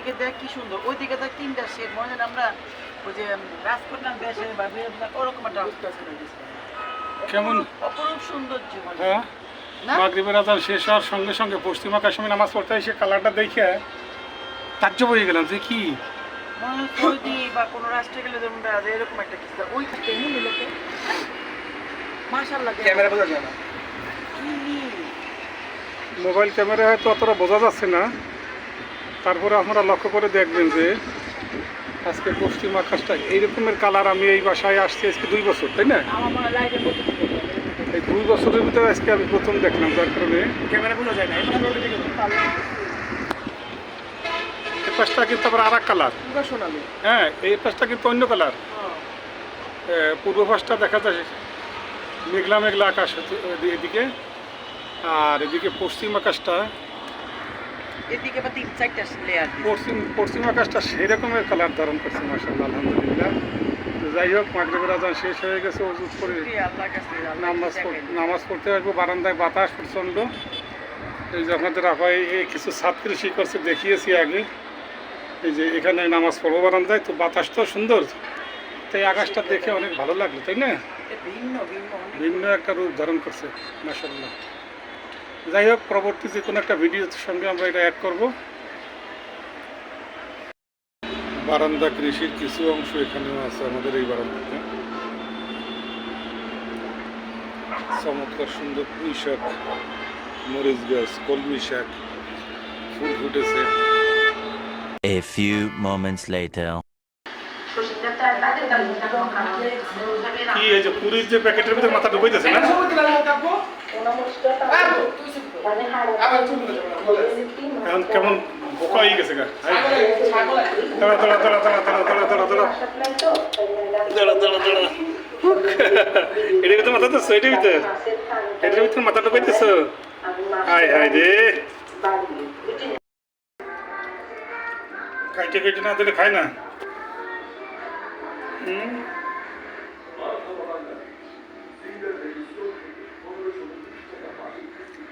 দিকে দেখ কি সুন্দর ওই দিকে দেখ তিনটা শেড মনে হয় আমরা ওই যে রাজকন্যার বেশে বা ওরকম একটা কেমন? অপরূপ সৌন্দর্য মানে হ্যাঁ? মাগরিবের আজান শেষ হওয়ার সঙ্গে সঙ্গে পশ্চিমা কাশ্মীর নামাজ পড়তে এসে কালারটা দেখে হয়ে গেলাম যে কি? সৌদি বা কোনো রাষ্ট্রে গেলে যেমন এরকম একটা কিছু। ওই তেমনি মিলেছে মাশাআল্লাহ। ক্যামেরা বোঝা যায় না। মোবাইল ক্যামেরা হয়তো অতটা বোঝা যাচ্ছে না। তারপরে আপনারা লক্ষ্য করে দেখবেন যে আজকে পশ্চিম আকাশটা এইরকমের কালার আমি এই বাসায় আসছি আজকে দুই বছর তাই না? এই দুই বছরের ভিতরে আজকে আমি প্রথম দেখলাম যার কারণে এই পাশটা কিন্তু আবার আর এক কালার হ্যাঁ এই পাশটা কিন্তু অন্য কালার। পূর্ব পাশটা দেখা যায় মেঘলা মেঘলা আকাশ এদিকে। আর এদিকে পশ্চিম আকাশটা এদিকে বা তিন চারটা লেয়ার পশ্চিম পশ্চিম আকাশটা সেই রকমের কালার ধারণ করছে মাসাল্লাহ আলহামদুলিল্লাহ। যাই হোক মাগরিবের আজান শেষ হয়ে গেছে ওজুদ করে নামাজ নামাজ পড়তে আসব বারান্দায় বাতাস প্রচণ্ড। এই যে আপনাদের আপাই এই কিছু কৃষি করছে দেখিয়েছি আগে। এই যে এখানে নামাজ পড়ব বারান্দায় তো বাতাস তো সুন্দর। তাই আকাশটা দেখে অনেক ভালো লাগল তাই না? ভিন্ন একটা রূপ ধারণ করছে মাসাল্লাহ যাই হোক পরবর্তী যে কোনো একটা ভিডিওর সঙ্গে আমরা এটা অ্যাড করব। বারান্দা কৃষির কিছু অংশ এখানেও আছে আমাদের এই বারান্দাতে। চমৎকার সুন্দর পুঁই শাক মরিচ গাছ কলমি শাক ফুল ফুটেছে। A few moments later. কি এই যে পুরীর যে প্যাকেটের ভিতরে মাথা ঢুকাইতেছে না? কেমন বোকা হয়ে গেছে গা। দাঁড়া দাঁড়া দাঁড়া দাঁড়া দাঁড়া দাঁড়া দাঁড়া দাঁড়া দাঁড়া দাঁড়া দাঁড়া এটার ভিতরে মাথা দিচ্ছ এটার ভিতরে এটার ভিতরে মাথা ঢুকাইতেছ হাই হাই রে কাইটে কেটে না দিলে খায় না হুম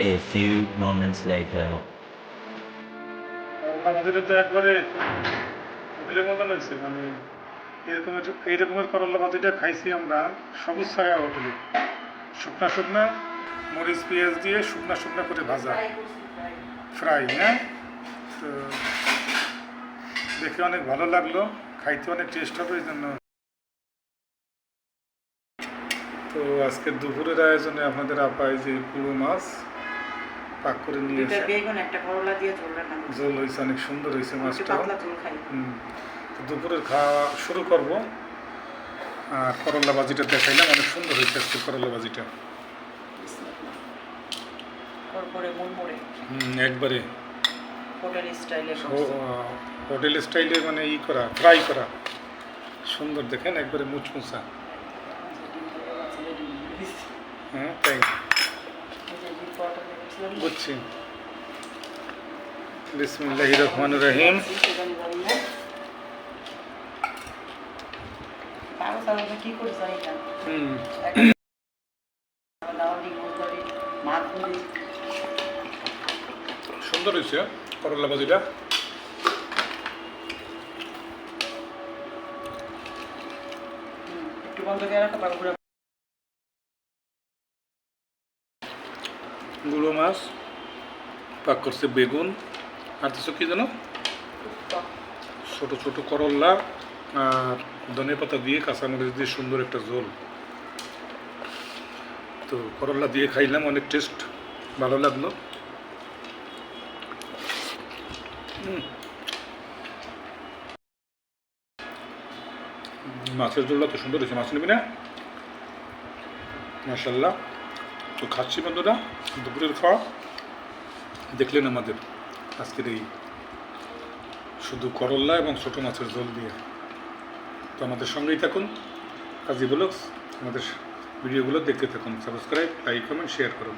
A few moments later. তো একবারে মতন হয়েছে মানে করলা ভাতিটা খাইছি আমরা সবুজ শুকনা শুকনা, মরিচ, পেঁয়াজ দিয়ে শুকনা শুকনা করে ভাজা। ফ্রাই হ্যাঁ? তো দেখে অনেক ভালো লাগল, খাইতে অনেক টেস্ট হবে এই জন্য। তো আজকে দুপুরের আয়োজনে আপনাদের আপায় যে পুরো মাছ পাক করে নিয়ে এসে বেগুন একটা করলা দিয়ে ঝোল রান্না ঝোল হয়েছে অনেক সুন্দর হয়েছে মাছটা পাতলা ঝোল খাই। দুপুরের খাওয়া শুরু করব। আর করলা বাজিটা দেখাইলাম অনেক সুন্দর হয়েছে আজকে করলা হুম, একবারে। হোটেল স্টাইলে মানে ই করা ফ্রাই করা। সুন্দর দেখেন একবারে মুচমুচা। হ্যাঁ তাই বুঝছি। বিসমুল্লাহ রহমান রহিম। সুন্দর হয়েছে হ্যাঁ? করলা ভাজিটা। একটু বন্ধ করে রাখা গুঁড়ো মাছ পাক করছে বেগুন আর কিছু কি যেন? ছোট ছোট করল্লা আর ধনে পাতা দিয়ে কাঁচামরিচ দিয়ে সুন্দর একটা ঝোল। তো করল্লা দিয়ে খাইলাম অনেক টেস্ট ভালো লাগল। মাছের ঝোলটা তো সুন্দর হয়েছে মাছ নিবি না? মাসাল্লাহ তো খাচ্ছি বন্ধুরা, দুপুরের খাওয়া। দেখলেন আমাদের আজকের এই শুধু করল্লা এবং ছোটো মাছের ঝোল দিয়ে। তো আমাদের সঙ্গেই থাকুন, কাজী ব্লগস। আমাদের ভিডিওগুলো দেখতে থাকুন সাবস্ক্রাইব লাইক কমেন্ট শেয়ার করুন।